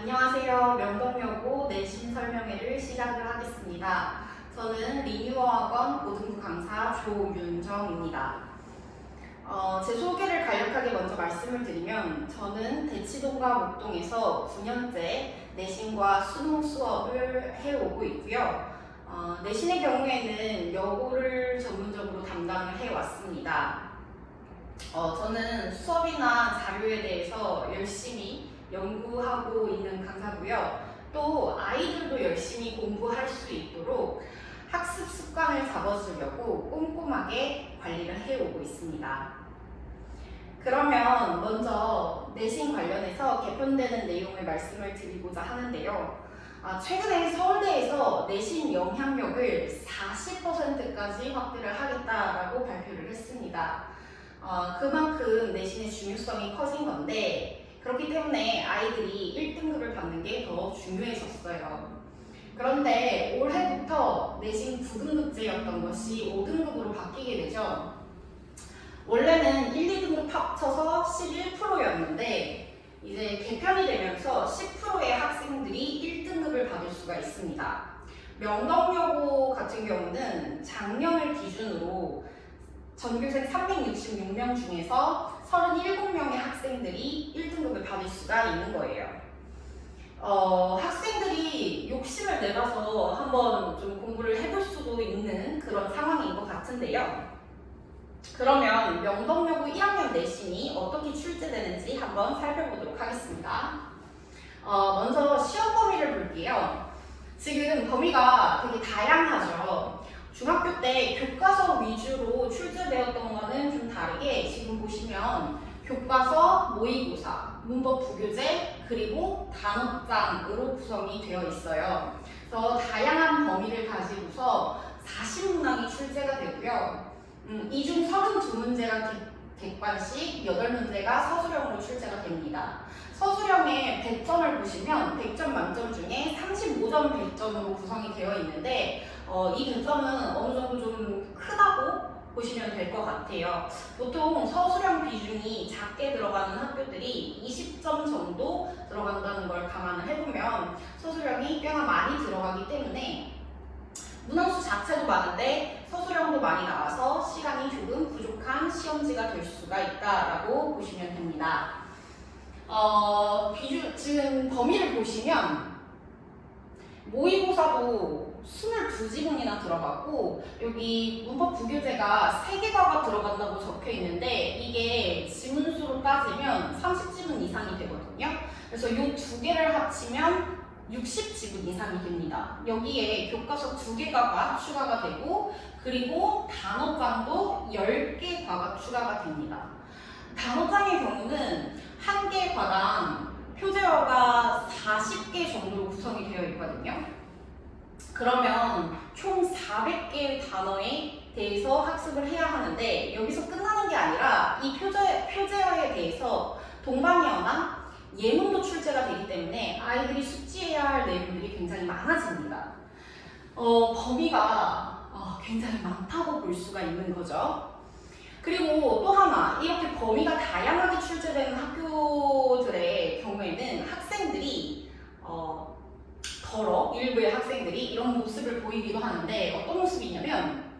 안녕하세요. 명동여고 내신 설명회를 시작을 하겠습니다. 저는 리뉴어학원 고등부 강사 조윤정입니다. 어, 제 소개를 간략하게 먼저 말씀을 드리면 저는 대치동과 목동에서 9년째 내신과 수능 수업을 해오고 있고요. 어, 내신의 경우에는 여고를 전문적으로 담당을 해왔습니다. 어, 저는 수업이나 자료에 대해서 열심히 연구하고 있는 강사고요. 또 아이들도 열심히 공부할 수 있도록 학습 습관을 잡아주려고 꼼꼼하게 관리를 해오고 있습니다. 그러면 먼저 내신 관련해서 개편되는 내용을 말씀을 드리고자 하는데요. 아, 최근에 서울대에서 내신 영향력을 40%까지 확대를 하겠다라고 발표를 했습니다. 어, 그만큼 내신의 중요성이 커진 건데 그렇기 때문에 아이들이 1등급을 받는 게 더 중요해졌어요. 그런데 올해부터 내신 9등급제였던 것이 5등급으로 바뀌게 되죠. 원래는 1, 2등급 합쳐서 11%였는데 이제 개편이 되면서 10%의 학생들이 1등급을 받을 수가 있습니다. 명덕여고 같은 경우는 작년을 기준으로 전교생 366명 중에서 37명의 학생들이 1등급을 받을 수가 있는 거예요. 어, 학생들이 욕심을 내봐서 한번 좀 공부를 해볼 수도 있는 그런 상황인 것 같은데요. 그러면 명덕여고 1학년 내신이 어떻게 출제되는지 한번 살펴보도록 하겠습니다. 어, 먼저 시험 범위를 볼게요. 지금 범위가 되게 다양하죠. 중학교 때 교과서 위주로 출제되었던 거는 좀 다르게 지금 보시면 교과서, 모의고사, 문법 부교재, 그리고 단어장으로 구성이 되어 있어요. 그래서 다양한 범위를 가지고서 40문항이 출제가 되고요. 음, 이중 32문제가 객관식, 8문제가 서술형으로 출제가 됩니다. 서술형의 100점을 보시면 100점 만점 중에 35점 100점으로 구성이 되어 있는데 어, 이 100점은 어느 정도 좀 크다고 보시면 될 것 같아요. 보통 서술형 비중이 작게 들어가는 학교들이 20점 정도 들어간다는 걸 감안을 해보면 서술형이 꽤나 많이 들어가기 때문에 문항수 자체도 많은데 서술형도 많이 나와서 시간이 조금 부족한 시험지가 될 수가 있다라고 보시면 됩니다. 어, 비주, 지금 범위를 보시면 모의고사도 22지문이나 들어갔고 여기 문법 부교재가 3개가가 들어간다고 적혀 있는데 이게 지문수로 따지면 30지문 이상이 되거든요. 그래서 이 두 개를 합치면 60지문 이상이 됩니다. 여기에 교과서 두 개가가 추가가 되고 그리고 단어장도 10개 과가 추가가 됩니다. 단어장의 경우는 한 개 과당 표제어가 40개 정도로 구성이 되어 있거든요. 그러면 총 400개의 단어에 대해서 학습을 해야 하는데 여기서 끝나는 게 아니라 이 표제, 표제어에 대해서 동방이어나 예문도 출제가 되기 때문에 아이들이 숙지해야 할 내용들이 굉장히 많아집니다. 어, 범위가 어, 굉장히 많다고 볼 수가 있는 거죠. 그리고 또 하나 이렇게 범위가 다양하게 출제되는 학교들의 경우에는 학생들이 어, 더러 일부의 학생들이 이런 모습을 보이기도 하는데 어떤 모습이냐면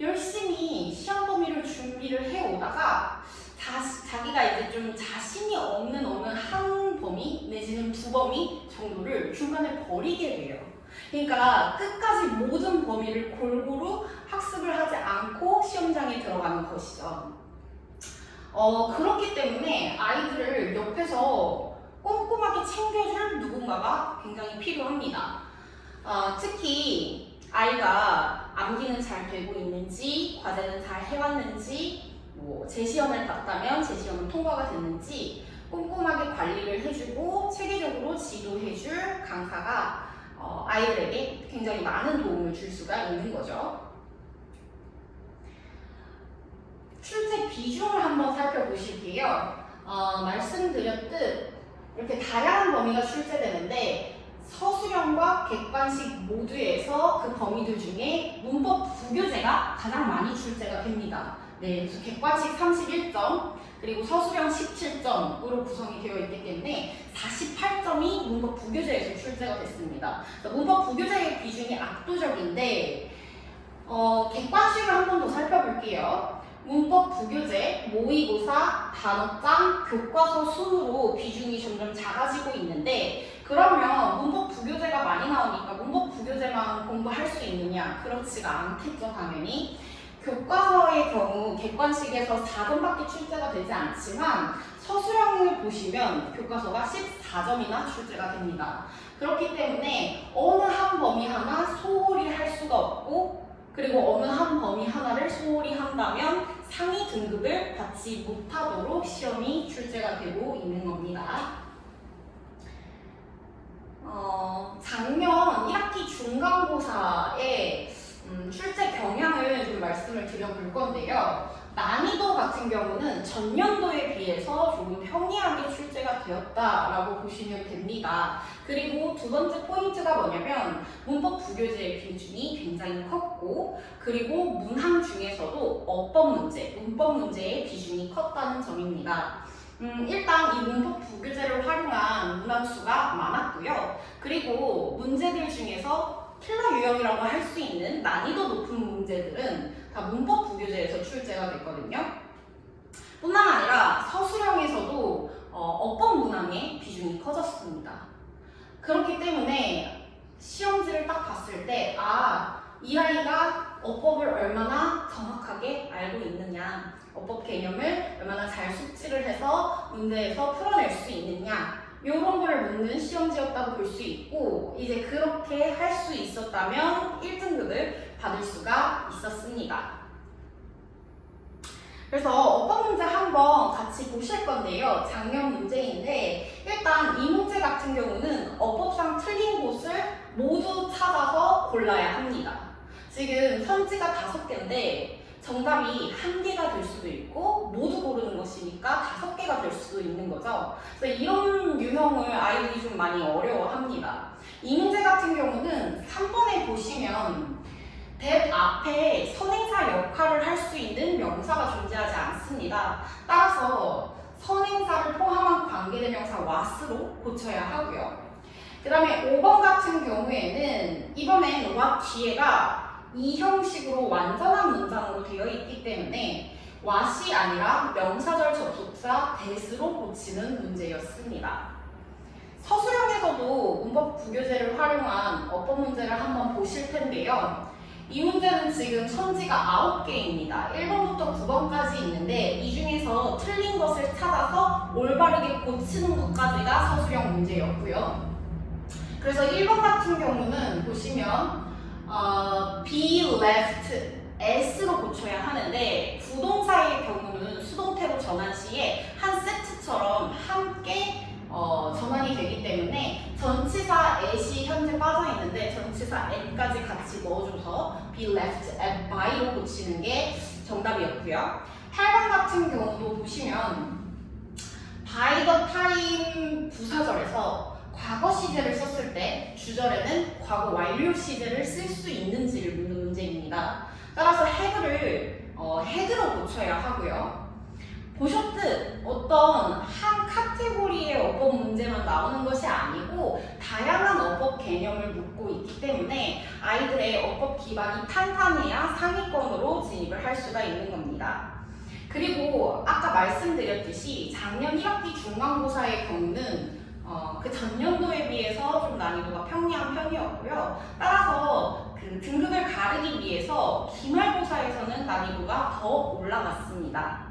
열심히 시험 범위를 준비를 해오다가 자, 자기가 이제 좀 자신이 없는 어느 한 범위 내지는 두 범위 정도를 중간에 버리게 돼요. 그러니까 끝까지 모든 범위를 골고루 학습을 하지 않고 시험장에 들어가는 것이죠. 어, 그렇기 때문에 아이들을 옆에서 꼼꼼하게 챙겨줄 누군가가 굉장히 필요합니다. 어, 특히 아이가 암기는 잘 되고 있는지, 과제는 잘 해왔는지, 뭐 재시험을 봤다면 재시험은 통과가 됐는지 꼼꼼하게 관리를 해주고 체계적으로 지도해줄 강사가 어, 아이들에게 굉장히 많은 도움을 줄 수가 있는 거죠. 출제 비중을 한번 살펴보실게요. 어, 말씀드렸듯 이렇게 다양한 범위가 출제되는데 서술형과 객관식 모두에서 그 범위들 중에 문법 부교재가 가장 많이 출제가 됩니다. 네, 그래서 객관식 31점, 그리고 서술형 17점으로 구성이 되어 있기 때문에 48점이 문법 부교재에서 출제가 됐습니다. 문법 부교재의 비중이 압도적인데 어, 객관식을 한 번 더 살펴볼게요. 문법 부교재, 모의고사, 단어장, 교과서 순으로 비중이 점점 작아지고 있는데 그러면 문법 부교재가 많이 나오니까 문법 부교재만 공부할 수 있느냐? 그렇지가 않겠죠, 당연히. 교과서의 경우 객관식에서 4점밖에 출제가 되지 않지만 서술형을 보시면 교과서가 14점이나 출제가 됩니다. 그렇기 때문에 어느 한 범위 하나 소홀히 할 수가 없고 그리고 어느 한 범위 하나를 소홀히 한다면 상위 등급을 받지 못하도록 시험이 출제가 되고 있는 겁니다. 어, 작년 1학기 중간고사의 음, 출제 경향을 좀 말씀을 드려볼 건데요. 난이도 같은 경우는 전년도에 비해서 조금 평이하게 출제가 되었다라고 보시면 됩니다. 그리고 두 번째 포인트가 뭐냐면 문법 부교재의 비중이 굉장히 컸고 그리고 문항 중에서도 어법 문제, 문법 문제의 비중이 컸다는 점입니다. 음, 일단 이 문법 부교재를 활용한 문항수가 많았고요. 그리고 문제들 중에서 킬러 유형이라고 할 수 있는 난이도 높은 문제들은 다 문법 부교재에서 출제가 됐거든요. 뿐만 아니라 서술형에서도 어, 어법 문항의 비중이 커졌습니다. 그렇기 때문에 시험지를 딱 봤을 때, 아, 이 아이가 어법을 얼마나 정확하게 알고 있느냐, 어법 개념을 얼마나 잘 숙지를 해서 문제에서 풀어낼 수 있느냐, 이런 걸 묻는 시험지였다고 볼 수 있고 이제 그렇게 할 수 있었다면 1등급을 받을 수가 있었습니다. 그래서 어법 문제 한번 같이 보실 건데요. 작년 문제인데 일단 이 문제 같은 경우는 어법상 틀린 곳을 모두 찾아서 골라야 합니다. 지금 선지가 다섯 개인데 정답이 한 개가 될 수도 있고 모두 고르는 것이니까 다섯 개가 될 수도 있는 거죠. 그래서 이런 유형을 아이들이 좀 많이 어려워합니다. 이 문제 같은 경우는 3번에 보시면 대 앞에 선행사 역할을 할 수 있는 명사가 존재하지 않습니다. 따라서 선행사를 포함한 관계대명사 was로 고쳐야 하고요. 그 다음에 5번 같은 경우에는 이번엔 what 뒤에가 이 형식으로 완전한 문장으로 되어 있기 때문에 what이 아니라 명사절 접속사 that으로 고치는 문제였습니다. 서술형에서도 문법 부교재를 활용한 어법 문제를 한번 보실 텐데요. 이 문제는 지금 선지가 9개입니다. 1번부터 9번까지 있는데 이 중에서 틀린 것을 찾아서 올바르게 고치는 것까지가 서술형 문제였고요. 그래서 1번 같은 경우는 보시면 어, be left s로 고쳐야 하는데 부동사의 경우는 수동태로 전환 시에 한 세트처럼 함께 어, 전환이 되기 때문에 전치사 at이 현재 빠져 있는데 전치사 at까지 같이 넣어줘서 be left at by로 고치는 게 정답이었고요. 8번 같은 경우도 보시면 by the time 부사절에서 과거 시제를 썼을 때 주절에는 과거 완료 시제를 쓸 수 있는지를 묻는 문제입니다. 따라서 have를 어, had로 고쳐야 하고요. 보셨듯 어떤 한 카테고리의 어법 문제만 나오는 것이 아니고 다양한 어법 개념을 묻고 있기 때문에 아이들의 어법 기반이 탄탄해야 상위권으로 진입을 할 수가 있는 겁니다. 그리고 아까 말씀드렸듯이 작년 1학기 중간고사의 경우는 어, 그 전년도에 비해서 좀 난이도가 평이한 편이었고요. 따라서 그 등급을 가르기 위해서 기말고사에서는 난이도가 더 올라갔습니다.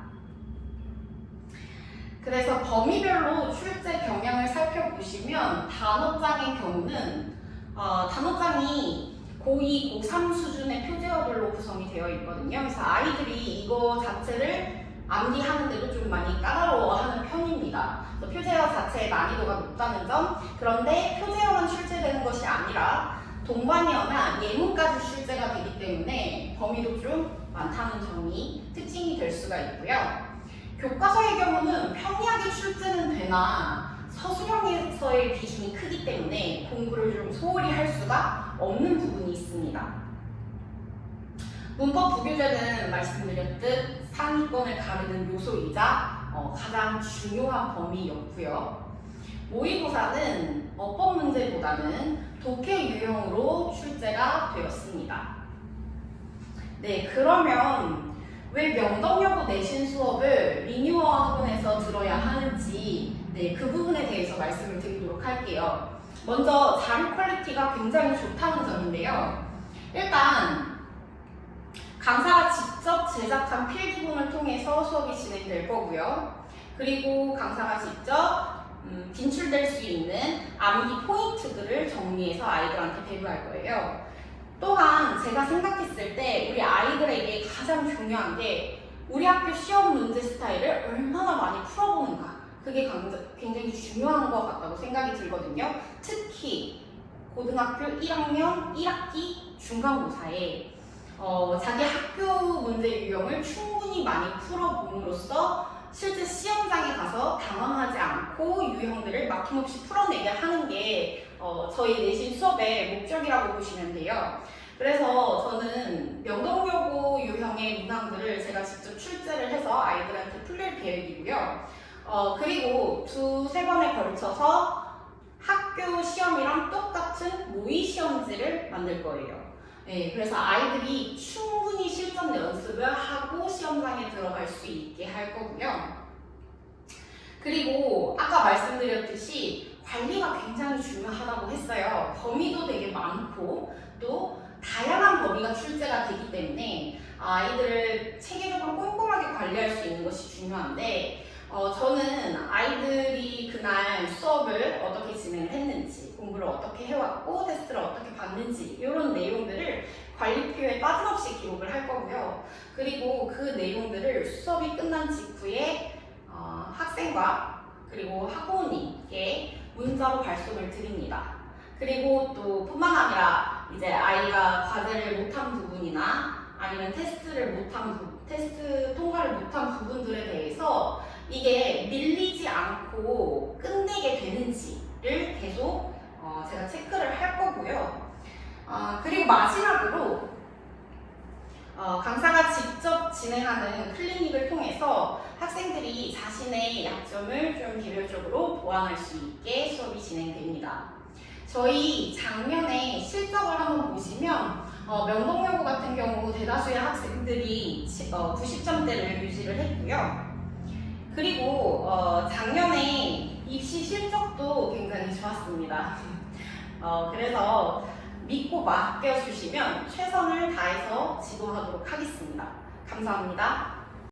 그래서 범위별로 출제 경향을 살펴보시면 단어장의 경우는 어, 단어장이 고2, 고3 수준의 표제어들로 구성이 되어 있거든요. 그래서 아이들이 이거 자체를 암기하는데도 좀 많이 까다로워하는 편입니다. 표제어 자체의 난이도가 높다는 점. 그런데 표제어만 출제되는 것이 아니라 동반어나 예문까지 출제가 되기 때문에 범위도 좀 많다는 점이 특징이 될 수가 있고요. 교과서의 경우는 평이하게 출제는 되나 서술형에서의 비중이 크기 때문에 공부를 좀 소홀히 할 수가 없는 부분이 있습니다. 문법 부교재는 말씀드렸듯 상위권을 가르는 요소이자 어, 가장 중요한 범위였고요. 모의고사는 어법 문제보다는 독해 유형으로 출제가 되었습니다. 네, 그러면 왜 명덕여고 내신 수업을 리뉴어 학원에서 들어야 하는지 네, 그 부분에 대해서 말씀을 드리도록 할게요. 먼저 자료 퀄리티가 굉장히 좋다는 점인데요. 일단 강사가 직접 제작한 필기본을 통해서 수업이 진행될 거고요. 그리고 강사가 직접 음, 진출될 수 있는 암기 포인트들을 정리해서 아이들한테 배부할 거예요. 또한 제가 생각했을 때 우리 아이들에게 가장 중요한 게 우리 학교 시험 문제 스타일을 얼마나 많이 풀어보는가. 그게 굉장히 중요한 것 같다고 생각이 들거든요. 특히 고등학교 1학년 1학기 중간고사에 어, 자기 학교 문제 유형을 충분히 많이 풀어봄으로써 실제 시험장에 가서 당황하지 않고 유형들을 막힘없이 풀어내게 하는 게 어, 저희 내신 수업의 목적이라고 보시면 돼요. 그래서 저는 명동여고 유형의 문항들을 제가 직접 출제를 해서 아이들한테 풀릴 계획이고요. 어, 그리고 두세 번에 걸쳐서 학교 시험이랑 똑같은 모의 시험지를 만들 거예요. 네, 그래서 아이들이 충분히 실전 연습을 하고 시험장에 들어갈 수 있게 할 거고요. 그리고 아까 말씀드렸듯이 관리가 굉장히 중요하다고 했어요. 범위도 되게 많고 또 다양한 범위가 출제가 되기 때문에 아이들을 체계적으로 꼼꼼하게 관리할 수 있는 것이 중요한데 어, 저는 아이들이 그날 수업을 어떻게 진행을 했는지, 공부를 어떻게 해왔고, 테스트를 어떻게 봤는지, 이런 내용들을 관리표에 빠짐없이 기록을 할 거고요. 그리고 그 내용들을 수업이 끝난 직후에 어, 학생과 그리고 학부모님께 문자로 발송을 드립니다. 그리고 또 뿐만 아니라 이제 아이가 과제를 못한 부분이나 아니면 테스트를 못한 부, 테스트 통과를 못한 부분들에 대해서 이게 밀리지 않고 끝내게 되는지를 계속 어, 제가 체크를 할 거고요. 아, 그리고 마지막으로 어, 강사가 직접 진행하는 클리닉을 통해서 학생들이 자신의 약점을 좀 개별적으로 보완할 수 있게 수업이 진행됩니다. 저희 작년에 실적을 한번 보시면 어, 명동여고 같은 경우 대다수의 학생들이 치- 어, 90점대를 유지를 했고요. 그리고 어, 작년에 입시 실적도 굉장히 좋았습니다. 어, 그래서 믿고 맡겨주시면 최선을 다해서 지도하도록 하겠습니다. 감사합니다.